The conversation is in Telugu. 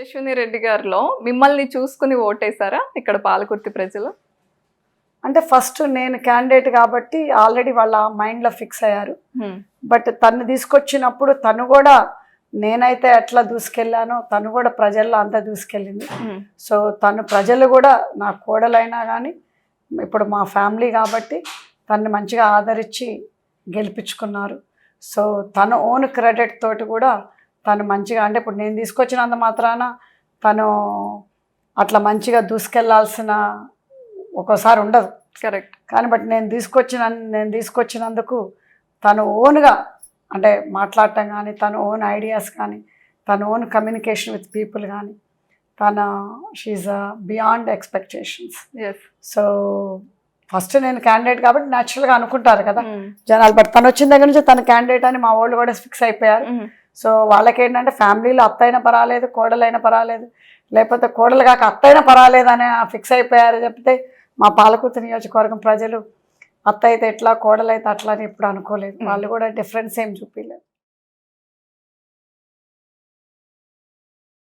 యశస్విని రెడ్డి గారిలో మిమ్మల్ని చూసుకుని ఓటేశారా ఇక్కడ పాలకుర్తి ప్రజలు? అంటే ఫస్ట్ నేను క్యాండిడేట్ కాబట్టి ఆల్రెడీ వాళ్ళ మైండ్లో ఫిక్స్ అయ్యారు. బట్ తను తీసుకొచ్చినప్పుడు తను కూడా నేనైతే ఎట్లా దూసుకెళ్ళానో తను కూడా ప్రజల్లో అంతా దూసుకెళ్ళింది. సో తను ప్రజలు కూడా నా కోడలైనా కానీ ఇప్పుడు మా ఫ్యామిలీ కాబట్టి తను మంచిగా ఆదరించి గెలిపించుకున్నారు. సో తన ఓన్ క్రెడిట్ తోటి కూడా తను మంచిగా అంటే ఇప్పుడు నేను తీసుకొచ్చినంత మాత్రాన తను అట్లా మంచిగా దూసుకెళ్ళాల్సిన ఒక్కోసారి ఉండదు. కరెక్ట్. కానీ బట్ నేను తీసుకొచ్చిన నేను తీసుకొచ్చినందుకు తను ఓన్గా అంటే మాట్లాడటం కానీ తన ఓన్ ఐడియాస్ కానీ తన ఓన్ కమ్యూనికేషన్ విత్ పీపుల్ కానీ తన షీఈ్ బియాండ్ ఎక్స్పెక్టేషన్స్ సో ఫస్ట్ నేను క్యాండిడేట్ కాబట్టి న్యాచురల్గా అనుకుంటారు కదా జనాలు. బట్ తను వచ్చిన దగ్గర నుంచి తన క్యాండిడేట్ అని మా వాళ్ళు కూడా ఫిక్స్ అయిపోయారు. సో వాళ్ళకి ఏంటంటే ఫ్యామిలీలో అత్తైనా పర్వాలేదు కోడలైనా పర్వాలేదు. లేకపోతే కోడలు కాక అత్తైనా పర్వాలేదు అని ఫిక్స్ అయిపోయారు చెప్తే మా పాలకుర్తి నియోజకవర్గం ప్రజలు అత్త అయితే ఎట్లా కోడలైతే అట్లా అని ఎప్పుడు అనుకోలేదు. వాళ్ళు కూడా డిఫరెన్స్ ఏం చూపించలేదు